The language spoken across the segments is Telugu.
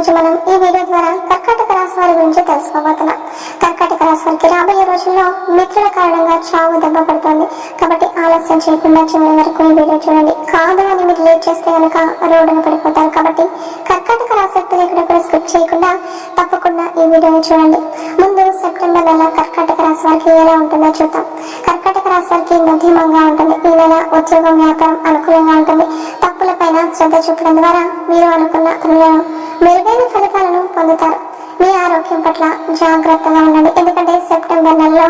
రోజు మనం ఈ వీడియో ద్వారా కర్కాటక రాశి వారి గురించి తెలుసుకోబోతున్నాం. కర్కాటక రాశి వారికి రాబోయే రోజుల్లో మిత్రుల కారణంగా చావు దెబ్బ పడుతుంది. కాబట్టి ఆలస్యం చేయకుండా చివరి వరకు ఈ వీడియో చూడండి. కాదు అని మీరు లేట్ చేస్తే కనుక రోడ్డును పడిపోతారు. కాబట్టి కర్కాటక రాశి వ్యక్తులు ఇక్కడ కూడా స్కిప్ చేయకుండా తప్పకుండా ఈ వీడియోని చూడండి. ముందు సెప్టెంబర్ నెల కర్కాటక రాశి వారికి ఎలా ఉంటుందో చూద్దాం. కర్కాటక రాశి వారికి మధ్యమంగా ఉంటుంది. ఈ నెల ఉద్యోగం వ్యాపారం అనుకూలంగా ఉంటుంది. తప్పులపైన శ్రద్ధ చూపడం ద్వారా మీరు అనుకున్న పనులను మెరుగైన ఫలితాలను పొందుతారు. మీ ఆరోగ్యం పట్ల జాగ్రత్తగా ఉండండి. ఎందుకంటే సెప్టెంబర్ నెలలో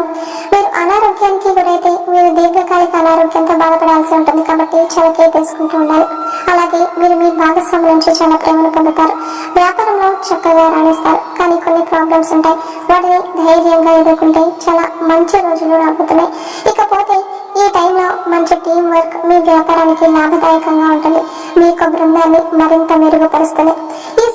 మీరు అనారోగ్యానికి గురైతే మీరు దీర్ఘకాలిక అనారోగ్యంతో బాధపడాల్సి ఉంటుంది. కాబట్టి చాలా కేర్ తీసుకుంటూ ఉండాలి. అలాగే మీరు మీ భాగస్వామి నుంచి చాలా ప్రేమను పొందుతారు. వ్యాపారంలో చక్కగా రాణిస్తారు. కానీ కొన్ని ప్రాబ్లమ్స్ ఉంటాయి. వాటిని ధైర్యంగా ఎదుర్కొంటే చాలా మంచి రోజులు రాబోతున్నాయి. ఇకపోతే ఈ టైంలో మంచి టీం వర్క్ మీ వ్యాపారానికి లాభదాయకంగా ఉంటుంది. మీ యొక్క బృందాన్ని మరింత మెరుగుపరుస్తుంది.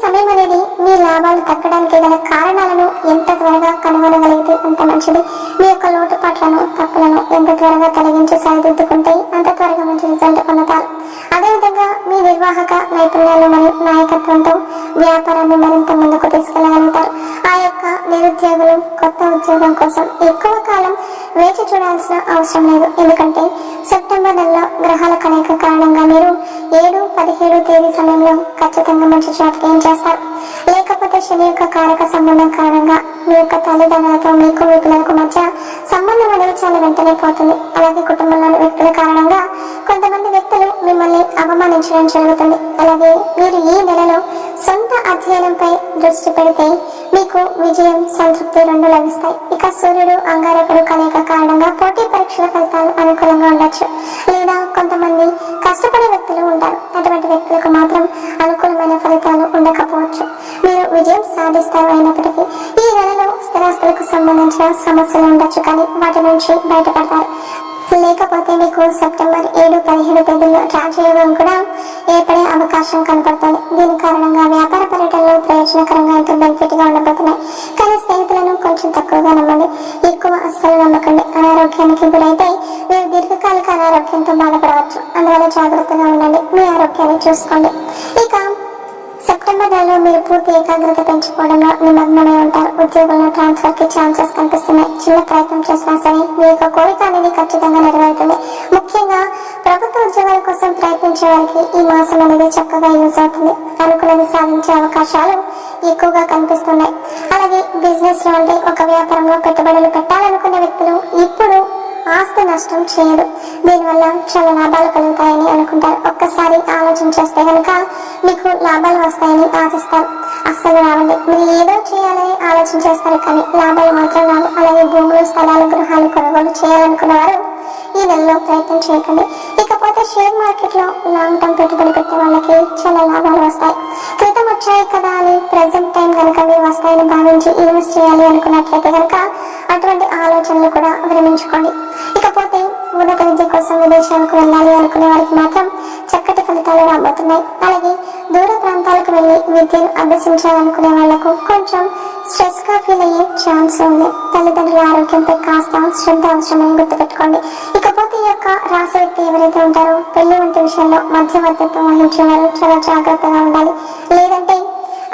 సమయం అనేది మీ లాభాలు తగ్గడానికి గల కారణాలను ఎంత త్వరగా కనుగొనగలిగితే అంత మంచిది. మీ యొక్క లోటుపాట్లను తప్పులను ఎంత త్వరగా తొలగించి సరిదిద్దుకుంటే అంత త్వరగా మంచి రిజల్ట్ పొందుతారు. అదేవిధంగా మీ నిర్వాహక నైపుణ్యాలు మరియు నాయకత్వంతో వ్యాపారాన్ని మరింత ముందుకు తీసుకెళ్ళగలుగుతారు ఆ యొక్క నిరుద్యోగులు కొత్త ఉద్యోగం కోసం ఎక్కువ కాలం వేచి చూడాల్సిన అవసరం లేదు. ఎందుకంటే సెప్టెంబర్ నెలలో గ్రహాల కలయిక కారణంగా మీరు ఏడు పదిహేడు తేదీ సమయంలో ఖచ్చితంగా మంచి జాబ్ ఏం చేస్తారు? లేకపోతే శని యొక్క కారక సంబంధం కారణంగా మీ యొక్క తల్లిదండ్రులతో మీకు మీ పిల్లలకు మధ్య సంబంధం అనేది చాలా వెంటనే పోతుంది. అలాగే కుటుంబంలోని వ్యక్తుల కారణంగా కొంతమంది వ్యక్తులు మిమ్మల్ని అవమానించడం జరుగుతుంది. అలాగే మీరు ఈ నెలలో సొంత అధ్యయనంపై దృష్టి పెడితే మీకు విజయం సంతృప్తి రెండు లభిస్తాయి. ఇక సూర్యుడు అంగారకుడు కలయిక కారణంగా పోటీ పరీక్షల ఫలితాలు అనుకూలంగా ఉండొచ్చు. లేదా కొంతమంది కష్టపడే వ్యక్తులు ఉంటారు. అటువంటి వ్యక్తులకు మాత్రం అనుకూలమైన ఫలితాలు ఉండకపోవచ్చు. మీరు విజయం సాధిస్తారు అయినప్పటికీ ఈ నెలలో స్థిరాస్తులకు సంబంధించిన సమస్యలు ఉండొచ్చు కానీ వాటి నుంచి బయటపడతారు. లేకపోతే మీకు సెప్టెంబర్ ఏడు పదిహేడు తేదీల్లో రాజయోగం కూడా ఏర్పడే అవకాశం కనపడుతుంది. దీని కారణంగా వ్యాపార పర్యటనలు ప్రయోజనకరంగా ఎంతో బెనిఫిట్గా ఉండబోతున్నాయి. కానీ స్నేహితులను కొంచెం తక్కువగా నమ్మండి. ఎక్కువ అస్సలు నమ్మకండి. అనారోగ్యానికి గురైతే మీరు దీర్ఘకాలిక అనారోగ్యంతో బాధపడవచ్చు. అందువల్ల జాగ్రత్తగా ఉండండి. మీ ఆరోగ్యాన్ని చూసుకోండి. సెప్టెంబర్ మీరు పూర్తి ఏకాగ్రత పెంచుకోవడంలో నిమగ్నమై ఉంటారు. ఉద్యోగులను ట్రాన్స్ఫర్కి ఛాన్సెస్ కనిపిస్తున్నాయి. చిన్న ప్రయత్నం చేసినా సరే మీ యొక్క కోరిక అనేది ఖచ్చితంగా నెరవేరుతుంది. ముఖ్యంగా ప్రభుత్వ ఉద్యోగాల కోసం ప్రయత్నించే వారికి ఈ మాసం అనేది చక్కగా యూజ్ అవుతుంది. అనుకున్నది సాధించే అవకాశాలు ఎక్కువగా కనిపిస్తున్నాయి. అలాగే బిజినెస్లో అంటే ఒక వ్యాపారంలో పెట్టుబడులు పెట్టాలనుకునే వ్యక్తులు ఇప్పుడు ఆస్తి నష్టం చేయదు దీనివల్ల చాలా లాభాలు కలుగుతాయని అనుకుంటారు. ఒక్కసారి ఆలోచించేస్తే కనుక మీకు లాభాలు వస్తాయని ఆశిస్తారు. అస్సలు రావండి. మీరు ఏదో చేయాలని ఆలోచించేస్తారు కానీ లాభాలు మాత్రం రావు. అలాగే భూములు స్థలాలు గృహాలు కొనుగోలు చేయాలనుకున్న వారు ఈ నెలలో ప్రయత్నం చేయకండి. ఇకపోతే షేర్ మార్కెట్లో లాంగ్ టర్మ్ పెట్టుబడి పెట్టే వాళ్ళకి చాలా లాభాలు వస్తాయి. క్రితం వచ్చాయి కదా అని ప్రెసెంట్ టైం కనుక మీరు వస్తాయని భావించి ఇన్వెస్ట్ చేయాలి అనుకున్నట్లయితే కనుక అటువంటి ఆలోచనలు కూడా విరమించుకోండి. ఇకపోతే ఉన్నత విద్య కోసం విదేశాలకు వెళ్ళాలి అనుకునే వారికి మాత్రం చక్కటి ఫలితాలు రాబోతున్నాయి. అలాగే దూర ప్రాంతాలకు వెళ్ళి విద్యను అభ్యసించాలనుకునే వాళ్ళకు కొంచెం స్ట్రెస్గా ఫీల్ అయ్యే ఛాన్స్ ఉంది. తల్లిదండ్రుల ఆరోగ్యంపై కాస్త శ్రద్ధ అవసరమని గుర్తుపెట్టుకోండి. ఇకపోతే ఈ యొక్క రాసి వ్యక్తి ఎవరైతే ఉంటారో పెళ్ళి వంటి విషయంలో మధ్యవర్తిత్వం వహించే వారు చాలా జాగ్రత్తగా ఉండాలి. లేదంటే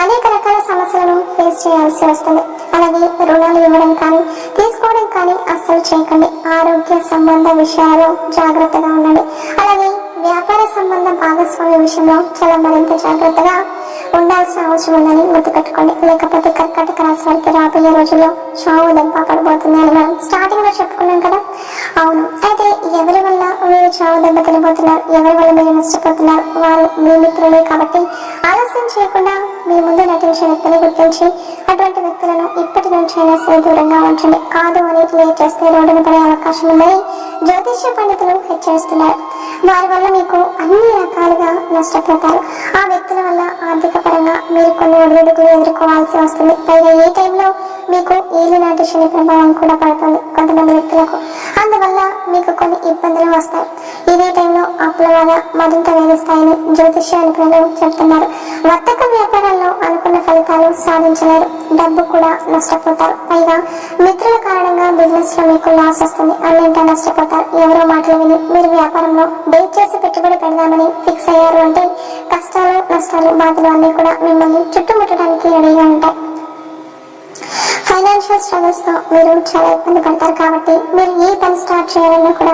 అనేక రకాల సమస్యలను ఫేస్ చేయాల్సి వస్తుంది. అలాగే రుణాలు ఇవ్వడం కానీ తీసుకోవడం కానీ అస్సలు చేయకండి. ఆరోగ్య సంబంధ విషయాల్లో జాగ్రత్తగా ఉండండి. అలాగే వ్యాపార సంబంధ భాగస్వామ్య విషయంలో చాలా మరింత జాగ్రత్తగా ఉండాల్సిన అవసరం ఉందని గుర్తుపెట్టుకోండి. లేకపోతే కర్కాటక రాశి వారికి రాబోయే రోజుల్లో చావు దెబ్బ పడబోతుంది అని మనం స్టార్టింగ్లో చెప్పుకున్నాం కదా. చావు దెబ్బ తినబోతున్నారు. ఎవరి వల్ల మీరు నష్టపోతున్నారు? వారు మీ మిత్రులే కాబట్టి ఆలస్యం చేయకుండా మీ ముందు నటించే వ్యక్తిని గుర్తించి అటువంటి వ్యక్తులను ఇప్పటి నుంచి అయినా సరే దూరంగా ఉంచండి. కాదు అని క్లియర్ చేస్తే రోడ్డున పడే అవకాశం ఉందని జ్యోతిష్య పండితులు హెచ్చరిస్తున్నారు. వారి వల్ల మీకు అన్ని రకాలుగా నష్టపోతారు. ఆ వ్యక్తుల వల్ల ఆర్థిక పరంగా మీరు కొన్ని ఒడిదుడుకులు ఎదుర్కోవాల్సి వస్తుంది. పైగా ఏ టైంలో మీకు ఏలి నాటి శని ప్రభావం కూడా పడుతుంది. కొంతమంది వ్యక్తులకు. అందువల్ల మీకు కొన్ని ఇబ్బందులు వస్తాయి. ఇదే టైంలో అప్పుల వల్ల మరింత వేధిస్తాయని జ్యోతిష్య నిపుణులు చెబుతున్నారు వర్తక వ్యాపారాల్లో అనుకున్న ఫలితాలు సాధించలేరు. డబ్బు కూడా నష్టపోతారు. పైగా మిత్రుల కారణంగా బిజినెస్లో మీకు లాస్ వస్తుంది. అన్నింటా నష్టపోతారు. ఎవరో మాటలు విని మీరు వ్యాపారంలో డేట్ చేసి పెట్టుబడి పెడదామని ఫిక్స్ అయ్యారు అంటే కష్టాలు నష్టాలు బాధలు అన్ని కూడా మిమ్మల్ని చుట్టుముట్టడానికి రెడీగా ఉంటాయి. ఫైనాన్షియల్ స్ట్రగల్స్తో మీరు చాలా ఇబ్బంది పడతారు కాబట్టి మీరు ఏ పని స్టార్ట్ చేయాలన్నా కూడా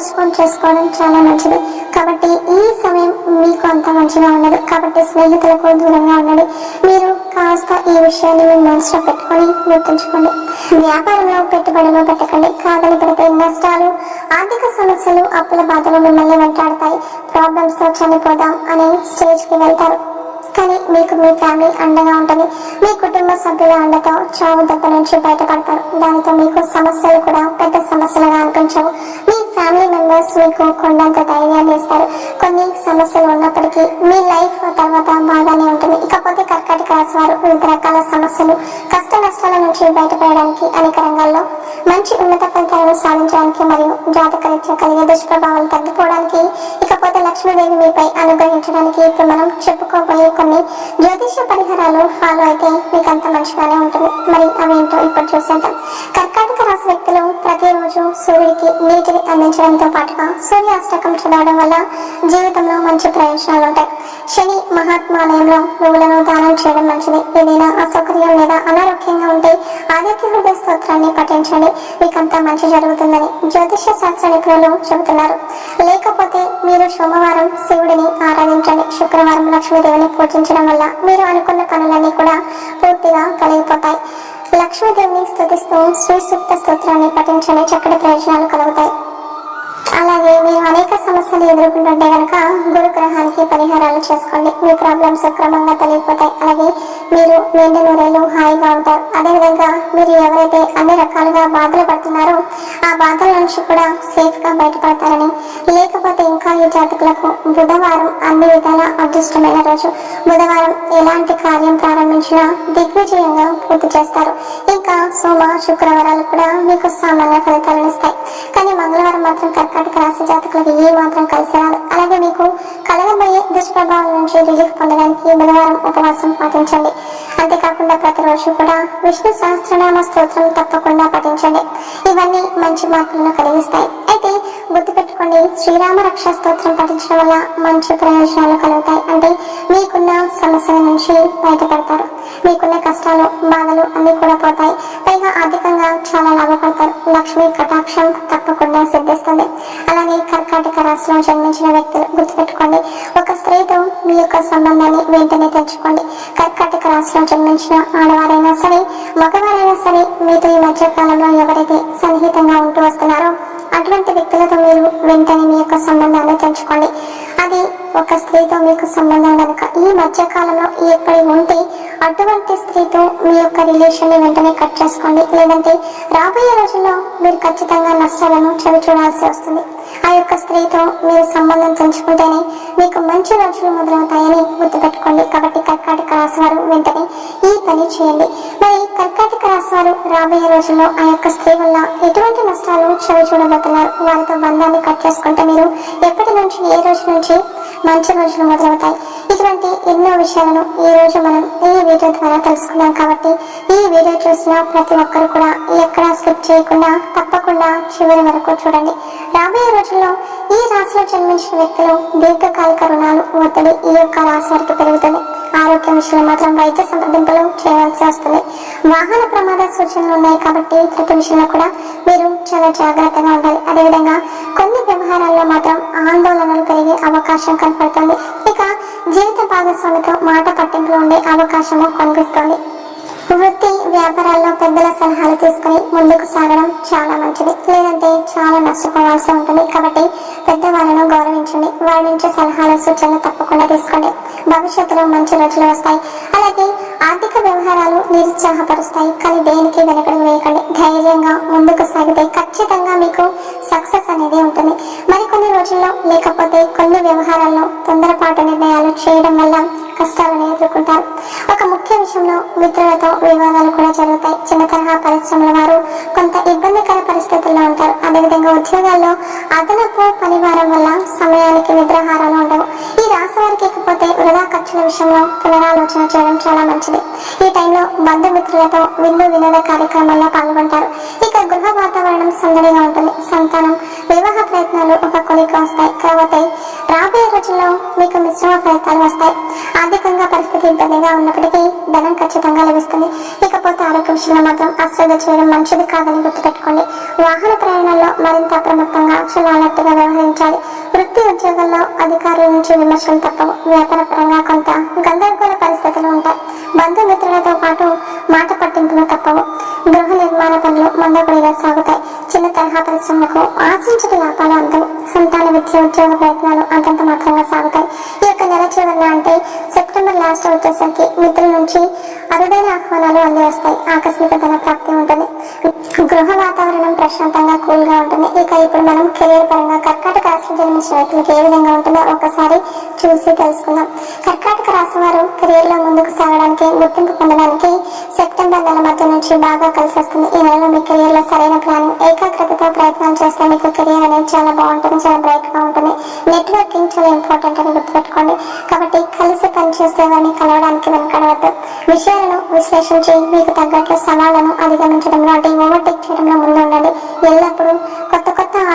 పోస్ట్పోన్ చేసుకోవడం చాలా మంచిది. కాబట్టి ఈ సమయం మీకు అంత మంచిగా ఉండదు కాబట్టి స్నేహితులకు దూరంగా ఉండండి. మీరు కాస్త ఈ విషయాన్ని మీ మనసులో పెట్టుకొని గుర్తుంచుకోండి. వ్యాపారంలో పెట్టుబడులు పెట్టకండి. కాదని పెడితే నష్టాలు ఆర్థిక సమస్యలు అప్పుల బాధలు మిమ్మల్ని వెంటాడతాయి. ప్రాబ్లమ్స్తో చనిపోదాం అనే స్టేజ్కి వెళ్తారు. కానీ మీకు మీ ఫ్యామిలీ అండగా ఉంటుంది. మీ కుటుంబ సభ్యుల అండతో చావు దెబ్బ నుంచి బయటపడతారు. దానితో మీకు సమస్యలు కూడా పెద్ద సమస్యలుగా అనిపించవు. మీ ఫ్యామిలీ మెంబర్స్ మీకు కొండంత ధైర్యాన్ని ఇస్తారు. కొన్ని సమస్యలు ఉన్నప్పటికీ మీ లైఫ్ తర్వాత బాగానే ఉంటుంది. ఇకపోతే కర్కాటక రాశి వారు వివిధ రకాల సమస్యలు కష్ట నష్టాల నుంచి బయటపడడానికి అనేక రంగాల్లో మంచి ఉన్నత ఫలితాలను సాధించడానికి మరియు జాతకరీత్యా కలిగే దుష్ప్రభావాలు తగ్గిపోవడానికి ఇకపోతే లక్ష్మీదేవి మీపై అనుగ్రహించడానికి ఇప్పుడు మనం చెప్పుకోబోయే కొన్ని జ్యోతిష పరిహారాలు ఫాలో అయితే మీకు అంత మంచిగానే ఉంటుంది. మరి అవేంటో ఇప్పుడు చూసేద్దాం. కర్కాటక రాశి వ్యక్తులు ప్రతిరోజు సూర్యుడికి నీటిని అందించడంతో పాటుగా సూర్యాష్టకం చదవడం వల్ల జీవితంలో మంచి ప్రయోజనాలు ఉంటాయి. శని మహాత్మాలయంలో నువ్వులను దానం చేయడం మంచిది. ఏదైనా అసౌకర్యం లేదా అనారోగ్యంగా ఉంటే ఆదిత్య హృదయ స్తోత్రాన్ని పఠించండి. మీకంతా మంచి జరుగుతుందని జ్యోతిష శాస్త్ర నిపుణులు చెబుతున్నారు. లేకపోతే మీరు సోమవారం శివుడిని ఆరాధించండి. శుక్రవారం లక్ష్మీదేవిని పూజించడం వల్ల మీరు అనుకున్న పనులన్నీ కూడా పూర్తిగా కలిగిపోతాయి. లక్ష్మీదేవిని స్థుతిస్తూ శ్రీ సూక్త స్తోత్రాన్ని పఠించండి. చక్కటి ప్రయోజనాలు కలుగుతాయి. అలాగే మీరు అనేక సమస్యలు ఎదుర్కొంటుంటే కనుక గురు గ్రహానికి పరిహారాలు చేసుకోండి. మీ ప్రాబ్లమ్స్ క్రమంగా తొలగిపోతాయి. అలాగే మీరు నిండు నూరేళ్ళు హాయిగా ఉంటారు. అదేవిధంగా మీరు ఎవరైతే అన్ని రకాలుగా బాధలు పడుతున్నారో ఆ బాధల నుంచి కూడా సేఫ్గా బయటపడతారని లేకపోతే ఇంకా ఈ జాతకులకు బుధవారం అన్ని విధాల అదృష్టమైన రోజు. బుధవారం ఎలాంటి కార్యం ప్రారంభించినా దిగ్విజయంగా పూర్తి చేస్తారు. ఇంకా సోమ శుక్రవారాలు కూడా మీకు సామాన్య ఫలితాలను ఇస్తాయి. కానీ మంగళవారం మాత్రం కర్కాటక రాశి జాతకులకు ఏ మాత్రం కలిసి రాదు. చేయడానికి బుధవారం ఉపవాసం పాటించండి. అంతేకాకుండా ప్రతిరోజు కూడా విష్ణు సహస్రనామ స్తోత్రం తప్పకుండా పఠించండి. ఇవన్నీ మంచి మార్పులను కలిగిస్తాయి. అయితే గుర్తుపెట్టుకోండి శ్రీరామ రక్ష స్తోత్రం పఠించడం వల్ల మంచి ప్రయోజనాలు కలుగుతాయి. అంటే మీకున్న సమస్యల నుంచి బయటపడతారు. మీకున్న కష్టాలు బాధలు అన్ని కూడా పోతాయి. పైగా ఆర్థికంగా చాలా లాభపడతారు. లక్ష్మి కటాక్షం తప్పకుండా సిద్ధిస్తుంది. అలాగే కర్కాటక రాశిలో జన్మించిన వ్యక్తులు గుర్తుపెట్టుకోండి సంబంధాన్ని వెంటనే తెచ్చుకోండి. కర్కాటక రాశిలో జన్మించిన ఆడవారైనా సరే మగవారైనా సరే మీతో ఈ మధ్య కాలంలో ఎవరైతే సన్నిహితంగా ఉంటూ వస్తున్నారో అటువంటి వ్యక్తులతో మీరు వెంటనే మీ యొక్క సంబంధాన్ని తెంచుకోండి అది ఒక స్త్రీతో మీకు సంబంధం కనుక ఈ మధ్య కాలంలో ఏర్పడి ఉంటే అటువంటి స్త్రీతో మీ యొక్క రిలేషన్ని వెంటనే కట్ చేసుకోండి. లేదంటే రాబోయే రోజుల్లో మీరు ఖచ్చితంగా నష్టాలను చవి చూడాల్సి వస్తుంది. ఆ యొక్క స్త్రీతో మీరు సంబంధం తెంచుకుంటేనే మీకు మంచి రోజులు మొదలవుతాయని గుర్తుపెట్టుకోండి. కాబట్టి కర్కాటక రాశి వారు వెంటనే ఈ పని చేయండి. మరి కర్కాటక రాశి వారు రాబోయే రోజుల్లో ఆ యొక్క స్త్రీ వల్ల ఎటువంటి నష్టాలు చవి చూడబోతున్నారు? వారితో బంధాన్ని కట్ చేసుకుంటే మీరు ఎప్పటి నుంచి ఏ రోజు నుంచి మంచి రోజులు మొదలవుతాయి? ఇటువంటి ఎన్నో విషయాలను ఈ రోజు మనం ఈ వీడియో ద్వారా తెలుసుకున్నాం కాబట్టి ఈ వీడియో చూసిన ప్రతి ఒక్కరు కూడా ఎక్కడా స్కిప్ చేయకుండా తప్పకుండా చివరి వరకు చూడండి. రాబోయే రోజుల్లో ఈ రాశిలో జన్మించిన వ్యక్తులు దీర్ఘకాలిక రుణాలు ఒత్తిడి ఈ యొక్క రాశి వారికి పెరుగుతుంది. ఆరోగ్య విషయంలో మాత్రం వైద్య సంప్రదింపులు చేయవలసి వస్తుంది. వాహన ప్రమాద సూచనలు ఉన్నాయి కాబట్టి ప్రతి విషయంలో కూడా మీరు చాలా జాగ్రత్తగా ఉండాలి. అదేవిధంగా కొన్ని వ్యవహారాల్లో మాత్రం ఆందోళనలు పెరిగే అవకాశం కనపడుతుంది. ఇక జీవిత భాగస్వామితో మాట పట్టింపులు ఉండే అవకాశము కనిపిస్తుంది. వ్యాపారాల్లో పెద్దల సలహాలు తీసుకుని ముందుకు సాగడం చాలా మంచిది. లేదంటే చాలా నష్టపోవాల్సి ఉంటుంది. కాబట్టి పెద్దవాళ్ళను గౌరవించండి. వారి నుంచి సలహాలు సూచనలు తప్పకుండా తీసుకోండి. భవిష్యత్తులో మంచి రోజులు వస్తాయి. అలాగే ఆర్థిక వ్యవహారాలు నిరుత్సాహపరుస్తాయి. కానీ దేనికి వెనకడుగు వేయకండి. ధైర్యంగా ముందుకు సాగితే ఖచ్చితంగా మీకు సక్సెస్ అనేది ఉంటుంది. మరికొన్ని రోజుల్లో లేకపోతే కొన్ని వ్యవహారాల్లో తొందరపాటు నిర్ణయాలు చేయడం వల్ల కష్టాలను ఎదుర్కొంటారు. ఒక ముఖ్య విషయంలో మిత్రులతో వివాదాలు కూడా జరుగుతాయి. చిన్న తరహా పరిశ్రమల వారు కొంత ఇబ్బందికర పరిస్థితుల్లో ఉంటారు. అదేవిధంగా ఉద్యోగాల్లో అదనపు పనివారం వల్ల సమయానికి నిద్రాహారాలు ఉండవు. రాశి వారికి ఇకపోతే వృధా ఖర్చుల విషయంలో పునరాలోచన చేయడం చాలా మంచిది. ఈ టైంలో బంధుమిత్రులతో విందు వినోద కార్యక్రమాల్లో పాల్గొంటారు. ఇక గృహ వాతావరణం సందడిగా ఉంటుంది. సంతానం వివాహ ప్రయత్నాలు ఒక కొలిక వస్తాయి. కాకపోతే రాబోయే రోజుల్లో మీకు మిశ్రమ ఫలితాలు వస్తాయి. ఆర్థికంగా పరిస్థితి ఇబ్బందిగా ఉన్నప్పటికీ ధనం ఖచ్చితంగా లభిస్తుంది. ఇకపోతే ఆరోగ్య విషయంలో మాత్రం అశ్రద్ధ చేయడం మంచిది కాదని గుర్తుపెట్టుకోండి. వాహన ప్రయాణాల్లో మరింత అప్రమత్తంగా చాలా అలర్ట్గా వ్యవహరించాలి. వృత్తి ఉద్యోగాల్లో అధికారుల నుంచి విమర్శలు తప్పవు. వ్యాపార పరంగా కొంత గందరగోళ పరిస్థితులు ఉంటాయి. బంధుమిత్రులతో పాటు మాట పట్టింపులు తప్పవు. గృహ నిర్మాణ పనులు మందకొడిగా సాగుతాయి. చిన్న తరహా పరిశ్రమలకు ఆశించిన లాభాలు అందరూ సంతాన విద్య ఉద్యోగ ప్రయత్నాలు అంతంత మాత్రంగా సాగుతాయి. ఈ యొక్క నెల చివరిన అంటే సెప్టెంబర్ లాస్ట్ వచ్చేసరికి మిత్రుల నుంచి అరుదైన ఆహ్వానాలు అంది వస్తాయి. ఆకస్మిక ధన ప్రాప్తి ఉంటుంది. గృహ వాతావరణం ప్రశాంతంగా కూల్గా ఉంటుంది. ఇక ఇప్పుడు మనం కెరీర్ పరంగా కర్కాటక రాశి జన్మించిన వ్యక్తులకు ఏ విధంగా ఉంటుందో ఒకసారి చూసి తెలుసుకుందాం. కర్కాటక రాశి వారు కెరీర్లో ముందుకు సాగడానికి గుర్తింపు పొందడానికి సెప్టెంబర్ నెల మధ్య నుంచి బాగా కలిసి వస్తుంది. ఈ నెలలో మీ కెరీర్లో సరైన ప్లాన్ ఏకాగ్రతతో ప్రయత్నం చేస్తే మీకు కెరీర్ అనేది చాలా బాగుంటుంది చాలా బ్రైట్గా ఉంటుంది. నెట్వర్కింగ్ చాలా ఇంపార్టెంట్ అని గుర్తుపెట్టుకోండి. కాబట్టి కలిసి పనిచేసే వారిని కలవడానికి వెనకడవద్దు. విషయాలను విశ్లేషించి మీకు తగ్గట్లు సవాళ్ళను అధిగమించడంలో అంటే ఓవర్టేక్ చేయడంలో ముందు ఉండండి ఎల్లప్పుడూ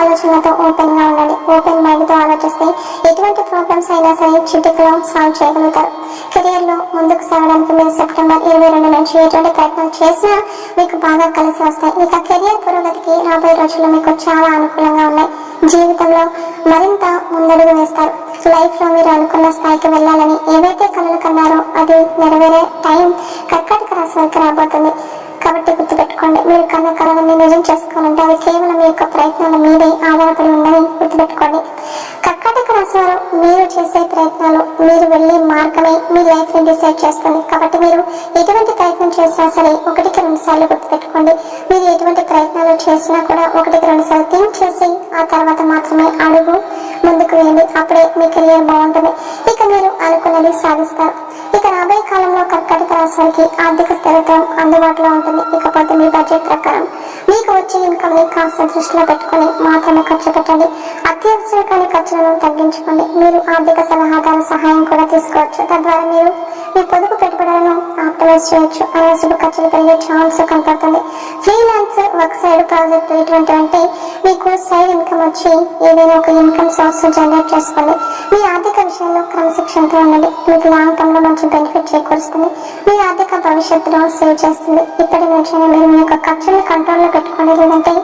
ఆలోచనలతో ఓపెన్గా ఉండండి. ఓపెన్ మైండ్తో ఆలోచిస్తే ఎటువంటి ప్రాబ్లమ్స్ అయినా సరే చిటికలో సాల్వ్ చేయగలుగుతారు. కెరియర్లో ముందుకు సాగడానికి మీరు సెప్టెంబర్ ఇరవై రెండు నుంచి ఎటువంటి ప్రయత్నం చేసినా మీకు బాగా కలిసి వస్తాయి. ఇక కెరియర్ పురోగతికి రాబోయే రోజుల్లో మీకు చాలా అనుకూలంగా ఉన్నాయి. జీవితంలో మరింత ముందడుగు వేస్తారు. లైఫ్లో మీరు అనుకున్న స్థాయికి వెళ్ళాలని ఏవైతే కలలు కన్నారో అది నెరవేరే టైం కర్కాటక రాశి రాబోతుంది. కాబట్టి గుర్తుపెట్టుకోండి మీరు కన్న కళలని నిజం చేసుకోవాలంటే అది కేవలం మీ యొక్క ప్రయత్నాల మీదే ఆధారపడి ఉందని గుర్తుపెట్టుకోండి. కర్కాటక రాశి వారు మీరు చేసే ప్రయత్నాలు మీరు వెళ్ళే మార్గమే మీ లైఫ్ని డిసైడ్ చేస్తుంది. కాబట్టి మీరు ఎటువంటి ప్రయత్నం చేసినా సరే ఒకటికి రెండు సార్లు గుర్తుపెట్టుకోండి. మీరు ఎటువంటి ప్రయత్నాలు చేసినా కూడా ఒకటికి రెండు సార్లు థింక్ చేసి ఆ తర్వాత మాత్రమే అడుగు ముందుకు వేయండి. అప్పుడే మీ కెరియర్ బాగుంటుంది. ఇక మీరు అనుకున్నది సాధిస్తారు. కర్కాటక ఆర్థిక స్థిరత్వం అందుబాటులో ఉంటుంది. ఇకపోతే మీ బడ్జెట్ ప్రకారం మీకు వచ్చే ఇన్కమ్ని కాస్త దృష్టిలో పెట్టుకొని మాత్రమే ఖర్చు పెట్టండి. అత్యవసర కాని ఖర్చులను తగ్గించుకోండి. మీరు ఆర్థిక సలహాదారు సహాయం కూడా తీసుకోవచ్చు. తద్వారా మీరు మీ పొదుపు పెట్టుబడులను ఆప్టిమైజ్ చేయొచ్చు అనవసరపు ఖర్చులు పెరిగే ఛాన్స్ కనపడుతుంది ఫ్రీలాన్స్ వర్క్ సైడ్ ప్రాజెక్ట్ ఇటువంటి అంటే మీకు సైడ్ ఇన్కమ్ వచ్చి ఏదైనా ఒక ఇన్కమ్ సోర్స్ జనరేట్ చేసుకోండి. మీ ఆర్థిక విషయంలో క్రమశిక్షణతో ఉండండి. మీకు లాంగ్ టర్మ్లో మంచి బెనిఫిట్ చేకూరుస్తుంది. మీ ఆర్థిక భవిష్యత్తులో సేవ్ చేస్తుంది. ఇప్పటి నుంచే మీరు మీ యొక్క ఖర్చులను కంట్రోల్లో పెట్టుకోండి. లేదంటే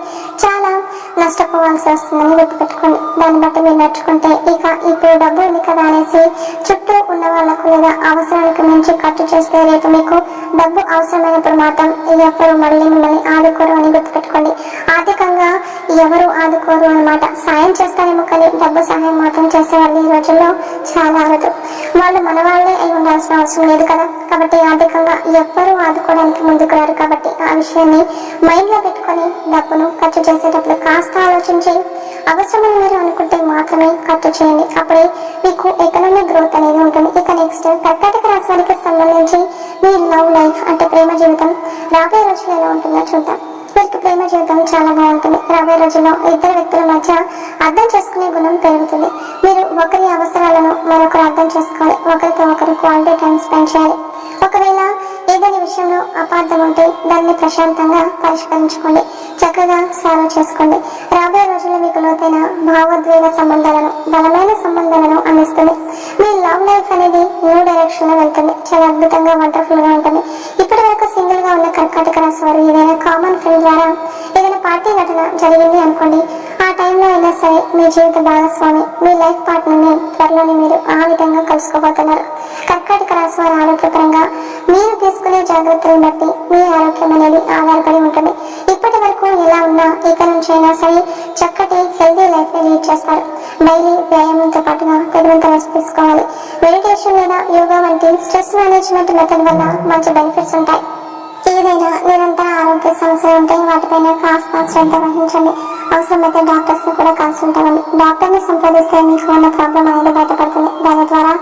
చాలా నష్టపోవాల్సి వస్తుందని గుర్తుపెట్టుకోండి దాన్ని బట్టి మీరు నడుచుకుంటే ఇక ఇప్పుడు డబ్బు ఉంది కదా అనేసి చుట్టూ ఉన్న వాళ్ళకు లేదా అవసరానికి మించి ఖర్చు చేస్తే రేపు మీకు డబ్బు అవసరమైనప్పుడు మాత్రం ఎవరు మళ్ళీ మిమ్మల్ని ఆదుకోరు అని గుర్తుపెట్టుకోండి ఆర్థికంగా ఎవరు ఆదుకోరు అన్నమాట. సాయం చేస్తారేమో కానీ డబ్బు సహాయం మాత్రం చేసేవాళ్ళు ఈ రోజుల్లో చాలా అరుదు వాళ్ళు మన వాళ్ళే ఉండాల్సిన అవసరం లేదు కదా. కాబట్టి ఆర్థికంగా ఎవ్వరూ ఆదుకోవడానికి ముందుకు రారు. కాబట్టి ఆ విషయాన్ని మైండ్లో పెట్టుకొని డబ్బును ఖర్చు చేసేటప్పుడు కాస్త ఆలోచించి అవసరమని మీరు అనుకుంటే మాత్రమే ఖర్చు చేయండి. అప్పుడే మీకు ఎకనామిక్ గ్రోత్ అనేది ఉంటుంది. ఇక నెక్స్ట్ కర్కాటక రాశి సంబంధించి మీ లవ్ లైఫ్ అంటే ప్రేమ జీవితం రాబోయే రోజులు ఎలా ఉంటుందో చూద్దాం. వీరికి ప్రేమ జీవితం చాలా బాగుంటుంది. రాబోయే రోజుల్లో ఇద్దరు వ్యక్తుల మధ్య అర్థం చేసుకునే గుణం పెరుగుతుంది. మీరు ఒకరి అవసరాలను మరొకరు అర్థం చేసుకోవాలి. ఒకరితో ఒకరు క్వాలిటీ టైం స్పెండ్ చేయాలి. ఒకవేళ ఏదైనా విషయంలో అపార్థం ఉంటే దాన్ని ప్రశాంతంగా పరిష్కరించుకోండి. చక్కగా సాల్వ్ చేసుకోండి. రాబోయే రోజుల్లో మీకు లోతైన భావోద్వేగ సంబంధాలను బలమైన సంబంధాలను అందిస్తుంది. మీ లవ్ లైఫ్ అనేది న్యూ డైరెక్షన్లో వెళ్తుంది. చాలా అద్భుతంగా వండర్ఫుల్గా ఉంటుంది. ఇప్పటి వరకు సింగిల్గా ఉన్న కర్కాటక రాశి వారు ఏదైనా కామన్ ఫ్రెండ్ ద్వారా ఏదైనా పార్టీ ఘటన జరిగింది అనుకోండి ఆ టైంలో అయినా సరే మీ జీవిత భాగస్వామి మీ లైఫ్ పార్ట్నర్ని త్వరలోనే మీరు ఆ విధంగా కలుసుకోబోతున్నారు. కర్కాటక రాశి వారి ఆరోగ్యపరంగా మీరు తీసుకునే జాగ్రత్తలను బట్టి మీ ఆరోగ్యం అనేది ఆధారపడి ఉంటుంది. ఇప్పటి వరకు ఎలా ఉన్నా ఇక నుంచి అయినా సరే చక్కటి హెల్దీ లైఫ్ లీడ్ చేస్తారు. డైలీ వ్యాయామంతో పాటుగా తగినంత రెస్ట్ తీసుకోవాలి. మెడిటేషన్ లేదా యోగా వంటి స్ట్రెస్ మేనేజ్మెంట్ మెథడ్ వల్ల మంచి బెనిఫిట్స్ ఉంటాయి. ఏదైనా నిరంతర ఆరోగ్య సమస్యలు ఉంటే వాటిపైన కాస్త శ్రద్ధ వహించండి. అవసరమైతే డాక్టర్స్ని కూడా కన్సల్ట్ అవ్వండి డాక్టర్ని సంప్రదిస్తే మీకు ఉన్న ప్రాబ్లం అనేది బయటపడుతుంది. దాని ద్వారా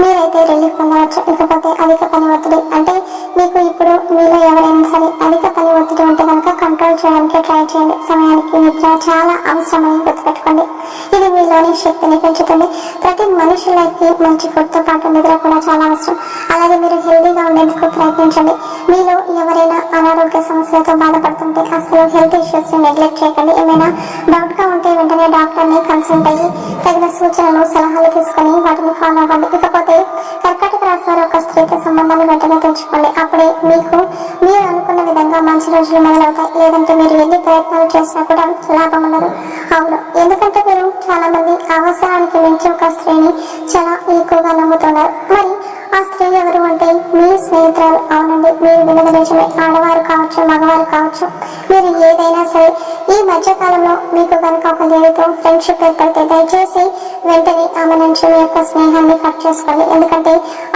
మీరైతే రిలీఫ్ పొందవచ్చు. ఇకపోతే అధిక పని ఒత్తిడి అంటే మీకు ఇప్పుడు మీలో ఎవరైనా సరే అధిక పని ఒత్తిడి ఉంటే కనుక కంట్రోల్ చేయడానికి ట్రై చేయండి. సమయానికి నిద్ర చాలా అవసరమని గుర్తుపెట్టుకోండి. ఇది మీలోని శక్తిని పెంచుతుంది. ప్రతి మనిషి లైఫ్కి మంచి ఫుడ్తో పాటు నిద్ర కూడా చాలా అవసరం. అలాగే మీరు హెల్తీగా ఉండేందుకు ప్రయత్నించండి. మీలో ఎవరైనా అనారోగ్య సమస్యలతో బాధపడుతుంటే అసలు హెల్త్ ఇష్యూస్ నెగ్లెక్ట్ చేయకండి. ఏమైనా డౌట్గా ఉంటే వెంటనే డాక్టర్ని కన్సల్ట్ అయ్యి తగిన సూచనలు సలహాలు తీసుకొని వాటిని ఫాలో అవ్వండి. ఇకపోతే కర్కాటక రాశి ఒక స్త్రీతో సంబంధాన్ని వెంటనే తెంచుకోండి అప్పుడే మీకు మీరు అనుకున్న విధంగా మంచి రోజులు మొదలవుతాయి. లేదంటే మీరు ఎన్ని ప్రయత్నాలు చేసినా కూడా లాభం ఉండదు. అవును. ఎందుకంటే మీరు చాలా మంది అవసరానికి మించి ఒక స్త్రీని చాలా ఎక్కువగా నమ్ముతున్నారు. మరి ఆ స్త్రీ ఎవరు అంటే మీ స్నేహితురాలు. అవునండి. మీరు విన్నది నిజమే ఆడవారు కావచ్చు మగవారు కావచ్చు. మీరు ఏదైనా సరే మధ్య కాలంలో మీకు కనుక ఒక లేడీతో ఫ్రెండ్షిప్ ఏర్పడితే దయచేసి వెంటనే ఆమె నుంచి మీ యొక్క స్నేహాన్ని కట్ చేసుకోండి. ఎందుకంటే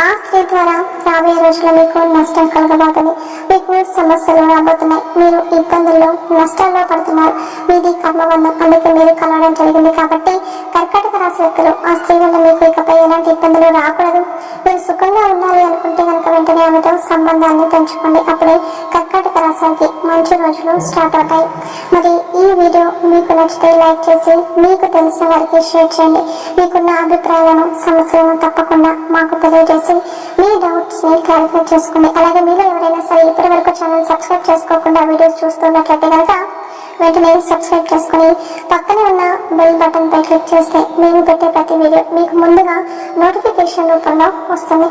ఆ స్త్రీ ద్వారా రాబోయే రోజుల్లో మీకు నష్టం కలగబోతుంది. మీకు సమస్యలు రాబోతున్నాయి. మీరు ఇబ్బందుల్లో నష్టాల్లో పడుతున్నారు. మీది కర్మబంధం అందుకే మీరు కలవడం జరిగింది కాబట్టి కర్కాటక రాశి వ్యక్తులు ఆ స్త్రీ వల్ల మీకు ఇకపై ఎలాంటి ఇబ్బందులు రాకూడదు. మీరు సుఖంగా ఉండాలి అనుకుంటే కనుక వెంటనే ఆమెతో సంబంధాన్ని పెంచుకోండి. అప్పుడే కర్కాటక రాశికి మంచి రోజులు స్టార్ట్ అవుతాయి. మరి ఈ వీడియో మీకు నచ్చితే లైక్ చేసి మీకు తెలిసిన వారికి షేర్ చేయండి. మీకున్న అభిప్రాయాలను సమస్యలను తప్పకుండా మాకు తెలియజేసి మీ డౌట్స్ని క్లారిఫై చేసుకోండి. అలాగే మీలో ఎవరైనా సరే ఇప్పటి వరకు ఛానల్ సబ్స్క్రైబ్ చేసుకోకుండా వీడియోస్ చూస్తున్నట్లయితే కనుక వెంటనే సబ్స్క్రైబ్ చేసుకుని పక్కనే ఉన్న బెల్ బటన్ పై క్లిక్ చేస్తే మేము పెట్టే ప్రతి వీడియో మీకు ముందుగా నోటిఫికేషన్ రూపంలో వస్తుంది.